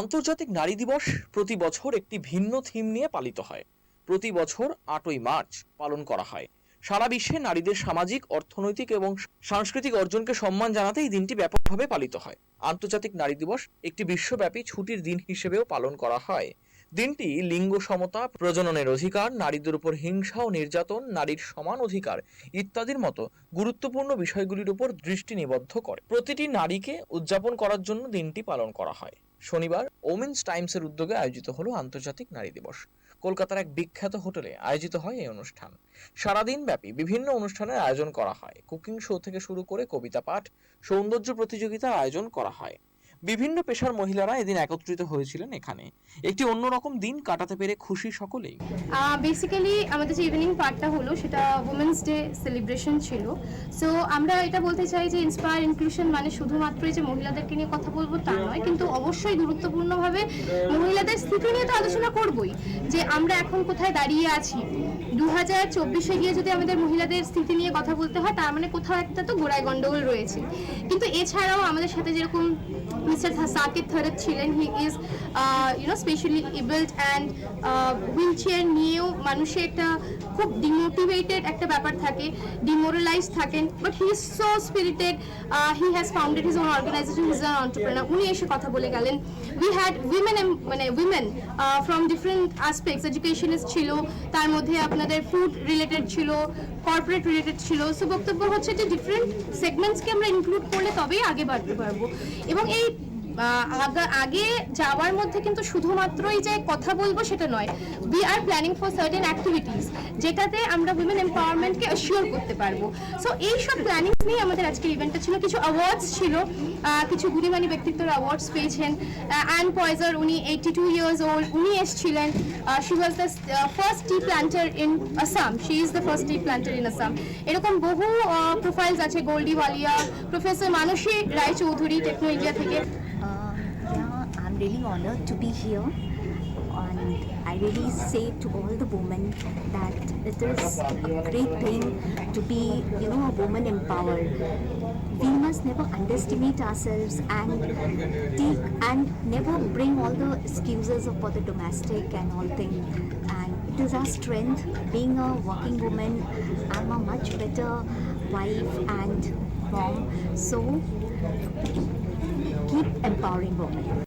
আন্তর্জাতিক নারী দিবস প্রতি বছর একটি ভিন্ন থিম নিয়ে পালিত হয়। প্রতি বছর আটই মার্চ পালন করা হয়। সারা বিশ্বে নারীদের সামাজিক, অর্থনৈতিক এবং সাংস্কৃতিক অর্জনকে সম্মান জানাতে এই দিনটি ব্যাপকভাবে পালিত হয়। আন্তর্জাতিক নারী দিবস একটি বিশ্বব্যাপী ছুটির দিন হিসেবেও পালন করা হয়। দিনটি লিঙ্গ সমতা, প্রজননের অধিকার, নারীদের উপর হিংসা ও নির্যাতন, নারীর সমান অধিকার ইত্যাদির মতো গুরুত্বপূর্ণ বিষয়গুলির উপর দৃষ্টি নিবদ্ধ করে। প্রতিটি নারীকে উদযাপন করার জন্য দিনটি পালন করা হয়। শনিবার ওমেন্স টাইমসের উদ্যোগে আয়োজিত হলো আন্তর্জাতিক নারী দিবস। কলকাতার এক বিখ্যাত হোটেলে আয়োজিত হয় এই অনুষ্ঠান। সারাদিন ব্যাপী বিভিন্ন অনুষ্ঠানের আয়োজন করা হয়। কুকিং শো থেকে শুরু করে কবিতা পাঠ, সৌন্দর্য প্রতিযোগিতার আয়োজন করা হয়। বিভিন্ন পেশার মহিলারা এদিন একত্রিত হয়েছিলেন এখানে। একটি অন্যরকম দিন কাটাতে পেরে খুশি সকলেই। বেসিক্যালি আমাদের যে ইভিনিং পার্টটা হলো, সেটা উমেন্স ডে সেলিব্রেশন ছিল। সো আমরা এটা বলতে চাই যে ইন্সপায়ার ইনক্লুশন মানে শুধুমাত্রই যে মহিলাদেরকে নিয়ে কথা বলব তা নয়, কিন্তু অবশ্যই গুরুত্বপূর্ণভাবে মহিলাদের স্থিতি নিয়ে তো আলোচনা করবই। যে আমরা এখন কোথায় দাঁড়িয়ে আছি? দু হাজার চব্বিশে গিয়ে যদি আমাদের মহিলাদের স্থিতি নিয়ে কথা বলতে হয়, তার মানে কোথাও একটা তো গোড়ায় গন্ডগোল রয়েছে। কিন্তু এছাড়াও আমাদের সাথে যেরকম মিস্টার সাকিব থরত ছিলেন he is you know specially abled and wheelchair নিয়েও মানুষের একটা খুব ডিমোটিভেটেড একটা ব্যাপার থাকে ডিমোরালাইজ থাকেন but he is so spirited he has founded his own organisation his an entrepreneur উনি এসে কথা বলে গেলেন উই হ্যাড উইমেন মানে women from different aspects educationist ছিল, তার মধ্যে আপনাদের ফুড রিলেটেড ছিল কর্পোরেট রিলেটেড ছিল। সো বক্তব্য হচ্ছে যে ডিফারেন্ট সেগমেন্টসকে আমরা ইনক্লুড করলে তবেই আগে বাড়তে পারব। এবং এই আগা- যাওয়ার মধ্যে কিন্তু শুধুমাত্রই যে কথা বলব সেটা নয় we are planning for certain activities যেটাতে আমরা উইমেন এম্পাওয়ারমেন্টকে অ্যাসিওর করতে পারব। সো এই সব প্ল্যানিং নিয়ে আমাদের আজকের ইভেন্টটা ছিল। কিছু অ্যাওয়ার্ডস ছিল কিছু গুণীমানী ব্যক্তিত্বের অ্যাওয়ার্ডস পেয়েছেন। অ্যান পয়জার উনি এইটি টু ইয়ার্স ওল্ড উনি এসেছিলেন। She was the first tea planter in Assam she is the first tea planter in Assam এরকম বহু প্রোফাইলস আছে Goldie Walia professor Mansi Raychaudhuri Techno India থেকে। Really honored to be here. And I really say to all the women that it is a great thing to be, you know, a woman empowered. We must never underestimate ourselves and take and never bring all the excuses for the domestic and all things. And it is our strength. Being a working woman, I'm a much better wife and mom. So keep empowering women.